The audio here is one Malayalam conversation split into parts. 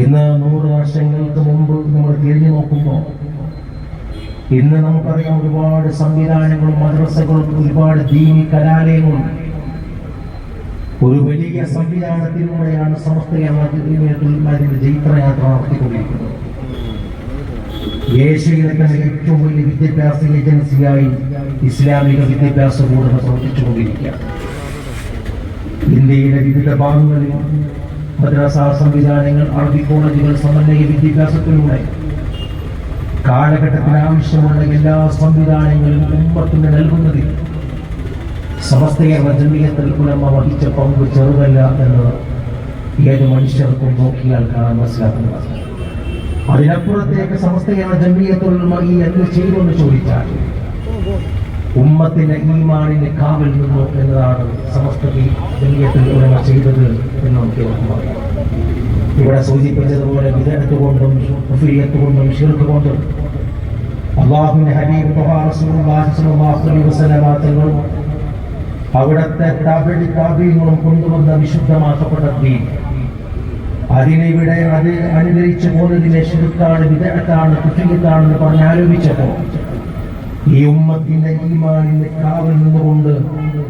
ഇന്ന് നൂറ് വർഷങ്ങൾക്ക് മുമ്പ് നമ്മൾ തിരിഞ്ഞു നോക്കുമ്പോൾ ഇന്ന് നമുക്കറിയാം ഒരുപാട് സംവിധാനങ്ങളും മദ്രസകളും ഒരുപാട് ദീനി കലാലയങ്ങളും ഒരു വലിയ സംവിധാനത്തിലൂടെയാണ് സമസ്ത അതിന്റെ ജൈത്രയാത്ര നടത്തിക്കൊണ്ടിരിക്കുന്നത്. ഏഷ്യയിലെ തന്നെ ഏറ്റവും വലിയ വിദ്യാഭ്യാസ ഏജൻസിയായി ഇസ്ലാമിക വിദ്യാഭ്യാസ ബോർഡ് പ്രവർത്തിച്ചുകൊണ്ടിരിക്കുക ഇന്ത്യയിലെ വിവിധ ഭാഗങ്ങളിൽ മദ്രസ സംവിധാനങ്ങൾ അറബി കോളേജുകൾ സമന്വയ വിദ്യാഭ്യാസത്തിലൂടെ കാലഘട്ടത്തിന് ആവശ്യമുള്ള എല്ലാ സംവിധാനങ്ങളും ഉമ്മത്തിന് നൽകുന്നതിൽ സമസ്തയ ജമീയത്തിൽ ഉലമ വഹിച്ച പങ്ക് ചെറുതല്ല എന്ന് ഏത് മനുഷ്യർക്കും നോക്കിയാൽ കാണാൻ മനസ്സിലാക്കുന്നത് അതിനപ്പുറത്തേക്ക് സമസ്തയ ജമീയത്തുൽ മകി എന്ത് ചെയ്തു എന്ന് ചോദിച്ചാൽ ഉമ്മത്തിന്റെ ഈമാനിന്റെ കാവൽ നിന്നു എന്നതാണ് സമസ്ത ജമീയത്തിൽ ഉലമ ചെയ്തത് എന്ന് നമുക്ക് ഇവിടെ സൂചിപ്പിച്ചതുപോലെ വിതരണത്ത് കൊണ്ടും കുഫിയത്ത് കൊണ്ടും ഷിർക്ക് കൊണ്ടും അള്ളാഹുവിന്റെ ഹബീബ് തങ്ങളും അവിടുത്തെ താബിഴി താബീങ്ങളും കൊണ്ടുവന്ന വിശുദ്ധമാക്കപ്പെട്ട ദീൻ അതിനിവിടെ അത് അനുകരിച്ചു പോകുന്നതിലെ ഷിർക്കാണ് വിദഗ്ധാണ് കുഫിയത്താണെന്ന് പറഞ്ഞ് ആരോപിച്ചപ്പോൾ ഈ ഉമ്മത്തിന്റെ ഈമാനിന്റെ കാവൽ നിന്നുകൊണ്ട്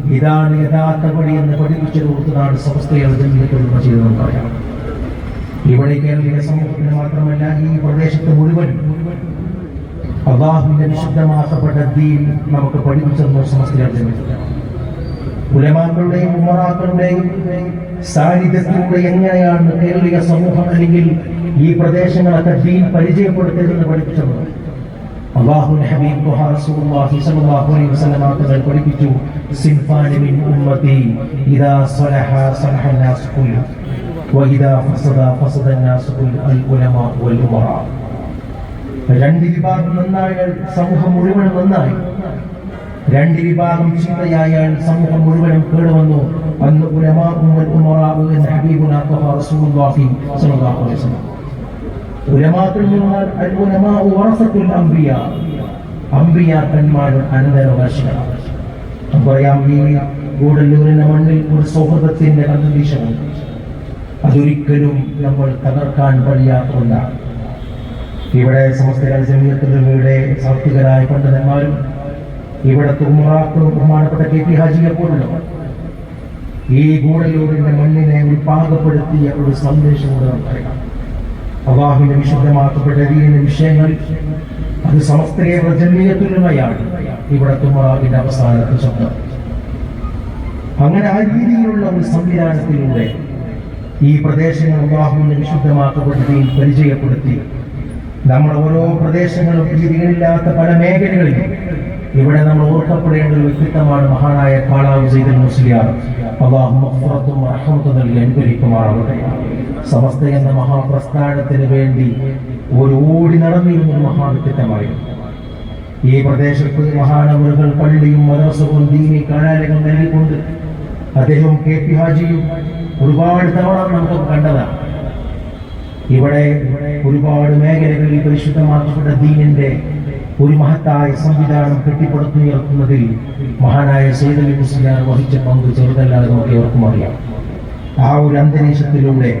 ഇതാണ് യഥാർത്ഥ വഴി എന്ന് പഠിപ്പിച്ചു കൊടുത്തതാണ് ജന്മത്തിലുള്ള ചെയ്തതെന്ന് പറയാം. ഇവിടെ കേരളീയ സമൂഹത്തിന് മാത്രമല്ല ഈ പ്രദേശത്ത് മുഴുവൻ അള്ളാഹുവിന്റെ വിശുദ്ധമാക്കപ്പെട്ട ദീൻ നമുക്ക് പഠിപ്പിച്ചെന്നു സമസ്തയാണ് ഉലമാക്കളുടെയും ഉമറാക്കളുടെയും സാന്നിധ്യത്തിലൂടെ എങ്ങനെയാണ് കേരളീയ സമൂഹം അല്ലെങ്കിൽ ഈ പ്രദേശങ്ങളൊക്കെ ദീൻ പരിചയപ്പെടുത്തിയതെന്ന് പഠിപ്പിച്ചത് അള്ളാഹുവിന്റെ ഹബീബ് മുഹമ്മദ് സല്ലല്ലാഹു അലൈഹി വസല്ലം തങ്ങൾ പഠിപ്പിച്ചു. സിൻഫാനി മിൻ ഉമ്മത്തി ഇദാ സ്വലഹ സ്വലഹ നാസ് കുല്ലു വഇദാ ഫസദ ഫസദ നാസ് കുൽ ഉലമ വൽ ഉമറ. രണ്ട് വിഭാഗം നന്നായാൽ സമൂഹം മുഴുവൻ നന്നായി. രണ്ട് വിഭാഗം ചിന്തയായാൽ സമൂഹം മുഴുവനും കേടുവന്നു അന്ന് ഉലമാ ഉമ്മൽ ഉമറാവ് എന്ന് ഹബീബുനാ റസൂലുള്ളാഹി സ്വല്ലല്ലാഹു അലൈഹി വസല്ലം വറസത്തുൽ അംബിയ. അനന്തരവകാശികളാണ് നമുക്കറിയാം ഈ ഗൂഡല്ലൂരിന്റെ മണ്ണിൽ ഒരു സൗഹൃദത്തിന്റെ അന്തരീക്ഷമുണ്ട്. അതൊരിക്കലും നമ്മൾ തകർക്കാൻ കഴിയാത്ത ഒന്നാണ് ഇവിടെ സമസ്ത ജമീയത്തിലൂടെ സാത്വികരായ പണ്ഡിതന്മാരും ഇവിടെ ഉമറാക്കളും ബഹുമാനപ്പെട്ട കെ പി ഹാജിയെ പോലുള്ളവർ ഈ ഗൂഢലൂരിന്റെ മണ്ണിനെ ഉത്പാദപ്പെടുത്തിയ ഒരു സന്ദേശം കൂടെ നമുക്കറിയാം അള്ളാഹുവിന്റെ വിശുദ്ധമാക്കപ്പെട്ട ദീനിന്റെ വിഷയങ്ങൾ അത് സമസ്തയെ ജമീയത്തുലമയാണ് ഇവിടെ ഉമറാഖിന്റെ അവസാനത്തെ ശബ്ദം. അങ്ങനെ ആ രീതിയിലുള്ള ഒരു സംവിധാനത്തിലൂടെ ഈ പ്രദേശങ്ങൾ അള്ളാഹുവിന്റെ വിശുദ്ധമാക്കപ്പെട്ട പരിചയപ്പെടുത്തി. നമ്മുടെ ഓരോ പ്രദേശങ്ങളും രീതികളില്ലാത്ത പല മേഖലകളിലും ഇവിടെ നമ്മൾ ഓർക്കപ്പെടേണ്ട ഒരു വ്യക്തിത്വമാണ് മഹാനായ കാളാവ് സൈദൽ മുസ്ലിയാർ. അള്ളാഹു മഹ്ഫറത്തും നൽകി അനുഗ്രഹിക്കുമാറാവട്ടെ സമസ്ത എന്ന മഹാപ്രസ്ഥാനത്തിന് വേണ്ടി ഒരു ഓടി നടന്നിരുന്ന ഒരു മഹാവ്യക്തിത്വമായിരുന്നു ഈ പ്രദേശത്ത് മഹാനവറുകൾ പള്ളിയും മദർസവും ദീനി കലാലയങ്ങൾ നൽകിക്കൊണ്ട് അദ്ദേഹവും കെ പി ഹാജിയും ഒരുപാട് തവണ നമുക്ക് കണ്ടതാണ്. ഇവിടെ ഒരുപാട് മേഖലകളിൽ പരിശുദ്ധമാക്കപ്പെട്ട ദീനിന്റെ ഒരു മഹത്തായ സംവിധാനം കെട്ടിപ്പടുത്തുയർത്തുന്നതിൽ മഹാനായ സേതലി മുസ്ലിയാർ വഹിച്ച പങ്ക് ചെറുതല്ലാതെ നമുക്ക് ഏവർക്കും അറിയാം. ആ ഒരു അന്തരീക്ഷത്തിലൂടെ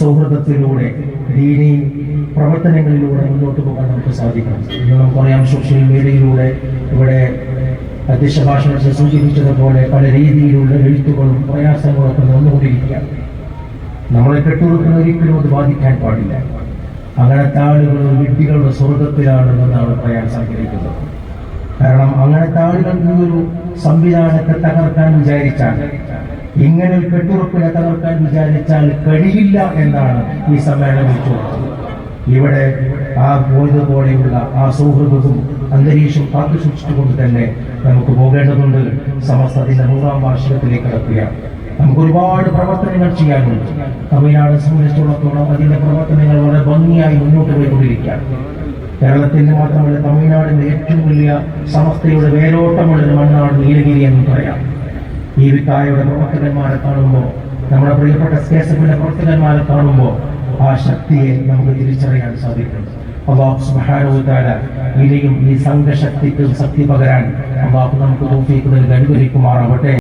സൗഹൃദത്തിലൂടെ ദീനി പ്രവർത്തനങ്ങളിലൂടെ മുന്നോട്ട് പോകാൻ നമുക്ക് സാധിക്കണം. ഇന്ന് നമുക്കറിയാം സോഷ്യൽ മീഡിയയിലൂടെ ഇവിടെ അധ്യക്ഷ ഭാഷണത്തിൽ സൂചിപ്പിച്ചതുപോലെ പല രീതിയിലുള്ള എഴുത്തുകളും പ്രയാസങ്ങളൊക്കെ നടന്നുകൊണ്ടിരിക്കുക നമ്മളെ കെട്ടുറക്കുന്ന ഒരിക്കലും അത് ബാധിക്കാൻ പാടില്ല. അങ്ങനത്തെ വിട്ടികളുടെ സ്വർഗത്തിലാണെന്നാണ് പറയാൻ സംഗ്രഹിക്കുന്നത് കാരണം അങ്ങനത്തെ ആളുകൾ ഈ ഒരു സംവിധാനത്തെ തകർക്കാൻ വിചാരിച്ചാൽ ഇങ്ങനെ ഒരു കെട്ടുറപ്പിനെ തകർക്കാൻ വിചാരിച്ചാൽ കഴിയില്ല എന്നാണ് ഈ സമ്മേളനം വിളിച്ചുകൊടുത്തത് ഇവിടെ ആ പോയതുപോലെയുള്ള ആ സൗഹൃദവും അന്തരീക്ഷം കാത്തു സൂക്ഷിച്ചുകൊണ്ട് തന്നെ നമുക്ക് പോകേണ്ടതുണ്ട്. സമസ്തത്തിന്റെ നൂറാം വാർഷികത്തിലേക്ക് കടക്കുകയാണ്. നമുക്ക് ഒരുപാട് പ്രവർത്തനങ്ങൾ ചെയ്യാനുണ്ട്. തമിഴ്നാട് സംബന്ധിച്ചിടത്തോളം അതിന്റെ പ്രവർത്തനങ്ങൾ വളരെ ഭംഗിയായി മുന്നോട്ട് പോയിക്കൊണ്ടിരിക്കുകയാണ്. കേരളത്തിന്റെ മാത്രമല്ല തമിഴ്നാടിന്റെ ഏറ്റവും വലിയ സമസ്തയുടെ വേരോട്ടമുള്ള മണ്ണാണ് നീലഗിരി എന്ന് പറയാം. ഈ വിക്കായയുടെ പ്രവർത്തകന്മാരെ കാണുമ്പോൾ നമ്മുടെ പ്രിയപ്പെട്ട സ്കേസഫിന്റെ പ്രവർത്തകന്മാരെ കാണുമ്പോൾ ആ ശക്തിയെ നമുക്ക് തിരിച്ചറിയാൻ സാധിക്കും. അള്ളാഹു വതആല ഇനിയും ഈ സംഘശക്തിക്ക് ശക്തി പകരാൻ അള്ളാഹു നമുക്ക് തോഫീക്ക് നൽകി അനുഗ്രഹിക്കുമാറാവട്ടെ.